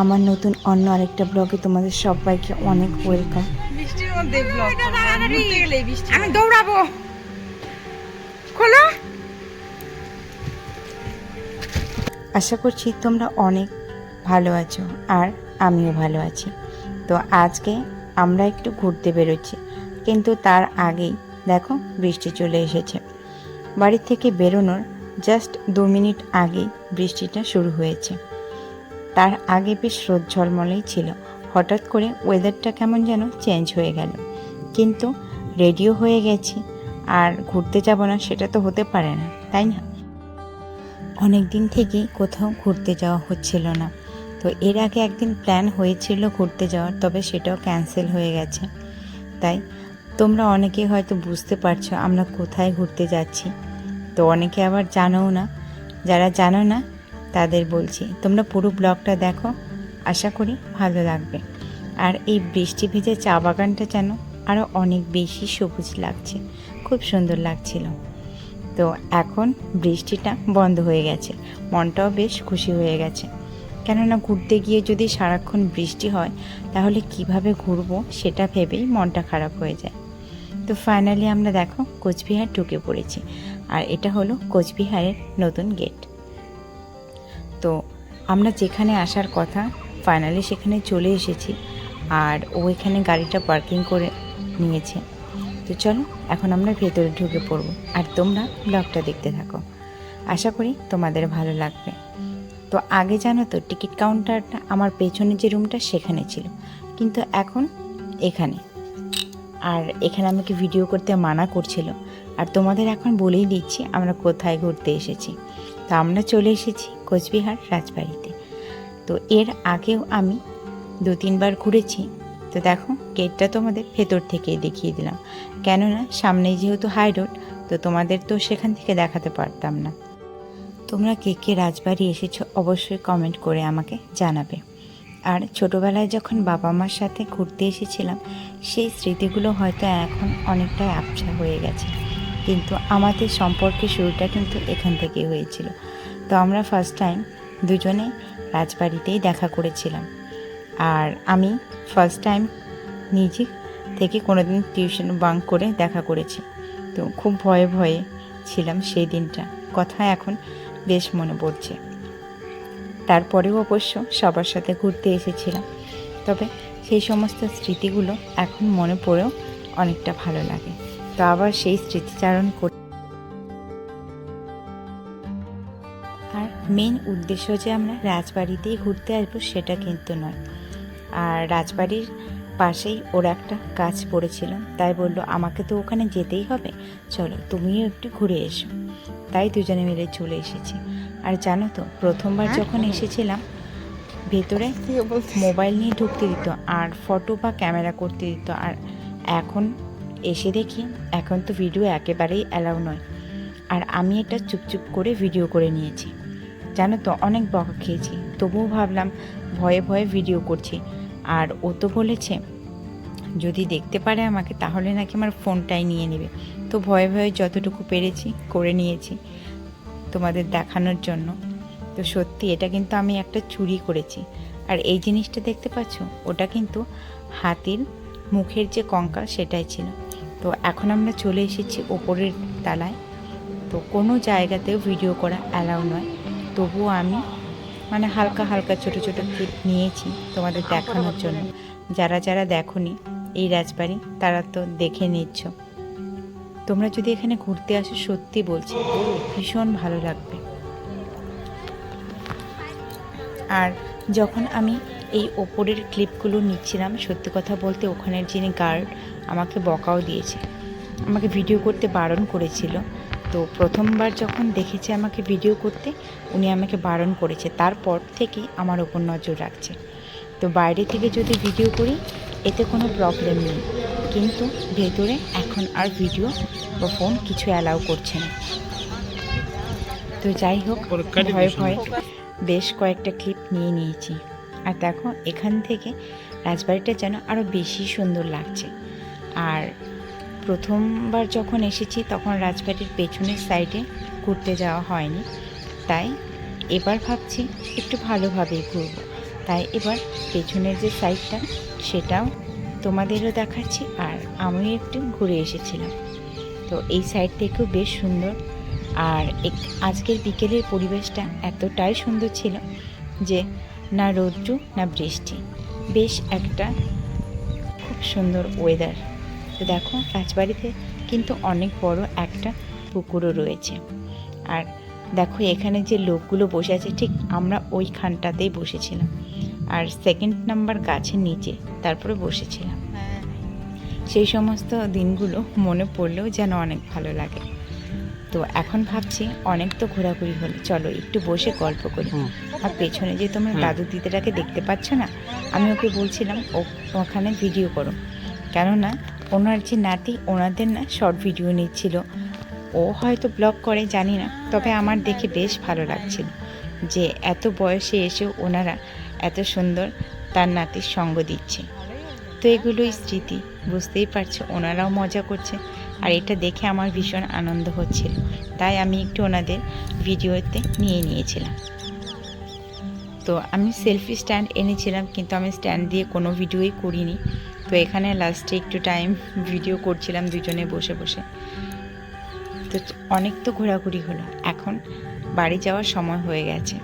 আমার নতুন অন্য আরেকটা ব্লগে তোমাদের সবাইকে অনেক ওয়েলকাম বৃষ্টির মধ্যে ব্লগ ঘুরতে গেলে বৃষ্টি আমি দৌড়াবো। খোলো। আশা করছি তোমরা অনেক ভালো আছো আর আমিও ভালো আছি। তো আজকে আমরা একটু ঘুরতে বেরোচ্ছি কিন্তু তার আগেই দেখো বৃষ্টি চলে এসেছে। বাড়ি থেকে বেরোনোর জাস্ট দু মিনিট আগেই বৃষ্টিটা শুরু হয়েছে। তার আগে বেশ রোদ ঝলমলেই ছিল। হঠাৎ করে ওয়েদারটা কেমন যেন চেঞ্জ হয়ে গেল। কিন্তু রেডিও হয়ে গেছি, আর ঘুরতে যাব না সেটা তো হতে পারে না, তাই না? অনেক দিন থেকেই কোথাও ঘুরতে যাওয়া হচ্ছিল না। তো এর আগে একদিন প্ল্যান হয়েছিল ঘুরতে যাওয়ার, তবে সেটাও ক্যান্সেল হয়ে গেছে। তাই তোমরা অনেকে হয়তো বুঝতে পারছ আমরা কোথায় ঘুরতে যাচ্ছি। তো অনেকে আবার জানোও না, যারা জানো না তাদের বলছি, তোমরা পুরো ব্লগটা দেখো, আশা করি ভালো লাগবে। আর এই বৃষ্টি ভেজে চা বাগানটা যেন আরও অনেক বেশি সবুজ লাগছে, খুব সুন্দর লাগছিল। তো এখন বৃষ্টিটা বন্ধ হয়ে গেছে, মনটাও বেশ খুশি হয়ে গেছে। কেননা ঘুরতে গিয়ে যদি সারাক্ষণ বৃষ্টি হয়, তাহলে কীভাবে ঘুরবো সেটা ভেবেই মনটা খারাপ হয়ে যায়। তো ফাইনালি আমরা দেখো কোচবিহার ঢুকে পড়েছি, আর এটা হলো কোচবিহারের নতুন গেট। আমরা যেখানে আসার কথা ফাইনালি সেখানে চলে এসেছি আর ও এখানে গাড়িটা পার্কিং করে নিয়েছে। তো চলো, এখন আমরা ভেতরে ঢুকে পড়ব আর তোমরা ব্লগটা দেখতে থাকো। আশা করি তোমাদের ভালো লাগবে। তো আগে জানো তো টিকিট কাউন্টারটা আমার পেছনে যে রুমটা সেখানে ছিল। কিন্তু এখন এখানে। আর এখানে আমাকে ভিডিও করতে মানা করছিল। আর তোমাদের এখন বলেই দিচ্ছি আমরা কোথায় ঘুরতে এসেছি। তো আমরা চলে এসেছি কোচবিহার রাজবাড়িতে। তো এর আগেও আমি দু তিনবার ঘুরেছি। তো দেখো গেটটা তোমাদের ভেতর থেকে দেখিয়ে দিলাম। কেননা সামনেই যেহেতু হাই রোড তো তোমাদের তো সেখান থেকে দেখাতে পারতাম না। তোমরা কে কে রাজবাড়ি এসেছ অবশ্যই কমেন্ট করে আমাকে জানাবে। আর ছোটোবেলায় যখন বাবা মার সাথে ঘুরতে এসেছিলাম, সেই স্মৃতিগুলো হয়তো এখন অনেকটাই আবছা হয়ে গেছে। কিন্তু আমাদের সম্পর্কের শুরুটা কিন্তু এখান থেকে হয়েছিল। তো আমরা ফার্স্ট টাইম দুজনে রাজবাড়িতেই দেখা করেছিলাম। আর আমি ফার্স্ট টাইম নিজে থেকে কোনোদিন টিউশন বাঙ্ক করে দেখা করেছি। তো খুব ভয়ে ভয়ে ছিলাম সেই দিনটা। কথা এখন বেশ মনে পড়ছে। তারপরেও অবশ্য সবার সাথে ঘুরতে এসেছিলাম। তবে সেই সমস্ত স্মৃতিগুলো এখন মনে পড়েও অনেকটা ভালো লাগে। তো আবার সেই স্মৃতিচারণ করি আর মেন উদ্দেশ্য যে আমরা রাজবাড়িতেই ঘুরতে আসব সেটা কিন্তু নয়। আর রাজবাড়ির পাশেই ওর একটা কাজ পড়েছিল তাই বলল আমাকে তো ওখানে যেতেই হবে। চলো তুমিও একটু ঘুরে এসো। তাই দুজনে মিলে চলে এসেছি। আর জানো তো প্রথমবার যখন এসেছিলাম ভেতরে মোবাইল নিয়ে ঢুকতে দিত আর ফটো বা ক্যামেরা করতে দিত আর এখন এসে দেখি এখন তো ভিডিও একেবারেই অ্যালাউ নয়। আর আমি এটা চুপচুপ করে ভিডিও করে নিয়েছি। জানো তো, অনেক বকা খেয়েছি। তবুও ভাবলাম ভয়ে ভয়ে ভিডিও করছি। আর ও তো বলেছে, যদি দেখতে পারে আমাকে, তাহলে নাকি আমার ফোনটাই নিয়ে নেবে। তো ভয়ে ভয়ে যতটুকু পেরেছি করে নিয়েছি তোমাদের দেখানোর জন্য। তো সত্যি, এটা কিন্তু আমি একটা চুরি করেছি। আর এই জিনিসটা দেখতে পাচ্ছ? ওটা কিন্তু হাতির মুখের যে কঙ্কাল, সেটাই ছিল। তো এখন আমরা চলে এসেছি ওপরের তালায়। তো কোনো জায়গাতেও ভিডিও করা অ্যালাউ নয়। তবুও আমি মানে হালকা হালকা ছোট ছোট ক্লিপ নিয়েছি তোমাদের দেখানোর জন্য। যারা যারা দেখোনি এই রাজবাড়ি তারা তো দেখে নিচ্ছ। তোমরা যদি এখানে ঘুরতে আসো সত্যি বলছি ভীষণ ভালো লাগবে। আর যখন আমি এই ওপরের ক্লিপগুলো নিচ্ছিলাম সত্যি কথা বলতে ওখানের যিনি গার্ড আমাকে বকাও দিয়েছে। আমাকে ভিডিও করতে বারণ করেছিল। তো প্রথমবার যখন দেখেছে আমাকে ভিডিও করতে উনি আমাকে বারণ করেছে। তারপর থেকে আমার ওপর নজর রাখছে। তো বাইরে থেকে যদি ভিডিও করি এতে কোনো প্রবলেম নেই। কিন্তু ভেতরে এখন আর ভিডিও বা ফোন কিছু অ্যালাউ করছে না। তো যাই হোক ভয়ে ভয়ে বেশ কয়েকটা ক্লিপ নিয়ে নিয়েছি। আর দেখো, এখান থেকে রাজবাড়িটা যেন আরও বেশি সুন্দর লাগছে। আর প্রথমবার যখন এসেছি, তখন রাজবাড়ির পেছনের সাইডে ঘুরতে যাওয়া হয়নি। তাই এবার ভাবছি একটু ভালোভাবেই ঘুরবো। তাই এবার পেছনের যে সাইডটা সেটাও তোমাদেরও দেখাচ্ছি। আর আমিও একটু ঘুরে এসেছিলাম। তো এই সাইড থেকেও বেশ সুন্দর আর আজকের বিকেলের পরিবেশটা এতটাই সুন্দর ছিল যে না রৌদ্র না বৃষ্টি। বেশ একটা খুব সুন্দর ওয়েদার তো দেখো রাজবাড়িতে কিন্তু অনেক বড় একটা পুকুরও রয়েছে। আর দেখো এখানে যে লোকগুলো বসে আছে ঠিক আমরা ওইখানটাতেই বসেছিলাম। আর সেকেন্ড নাম্বার গাছের নিচে তারপরে বসেছিলাম। সেই সমস্ত দিনগুলো মনে পড়লেও যেন অনেক ভালো লাগে। তো এখন ভাবছি অনেক তো ঘোরাঘুরি হলো। চলো একটু বসে গল্প করি। আর পেছনে যে তোমার দাদু দিদিটাকে দেখতে পাচ্ছ না আমি ওকে বলছিলাম ও ওখানে ভিডিও করো। কেননা ওনার যে নাতি ওনাদের না শর্ট ভিডিও নিচ্ছিল। ও হয়তো ব্লগ করে জানি না। তবে আমার দেখে বেশ ভালো লাগছিল যে এত বয়সে এসেও ওনারা এত সুন্দর তার নাতির সঙ্গ দিচ্ছে। তো এগুলোই স্মৃতি বুঝতেই পারছ? ওনারাও মজা করছে। আর এটা দেখে আমার ভীষণ আনন্দ হচ্ছিল। তাই আমি একটু ওনাদের ভিডিওতে নিয়ে নিয়েছিলাম। তো আমি সেলফি স্ট্যান্ড এনেছিলাম, কিন্তু আমি স্ট্যান্ড দিয়ে কোনো ভিডিওই করিনি। তো এখানে লাস্টে একটু টাইম ভিডিও করছিলাম দুজনে বসে বসে। তো অনেক তো ঘোরাঘুরি হলো। এখন বাড়ি যাওয়ার সময় হয়ে গেছে।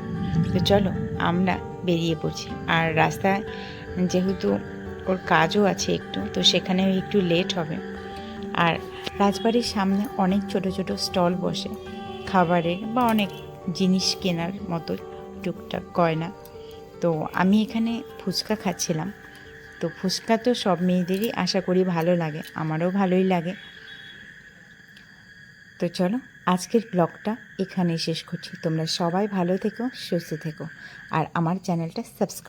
তো চলো, আমরা বেরিয়ে পড়ছি। আর রাস্তায় যেহেতু ওর কাজও আছে একটু, তো সেখানেও একটু লেট হবে। আর রাজবাড়ির সামনে অনেক ছোট ছোট স্টল বসে। খাবারের বা অনেক জিনিস কেনার মতো টুকটাক গয়না। তো আমি এখানে ফুচকা খাচ্ছিলাম। তো ফুচকা তো সব মেয়েদেরই আশা করি ভালো লাগে, আমারও ভালোই লাগে। তো চলো, আজকের ব্লগটা এখানেই শেষ করছি। তোমরা সবাই ভালো থেকো, সুস্থ থেকো, আর আমার চ্যানেলটা সাবস্ক্রাইব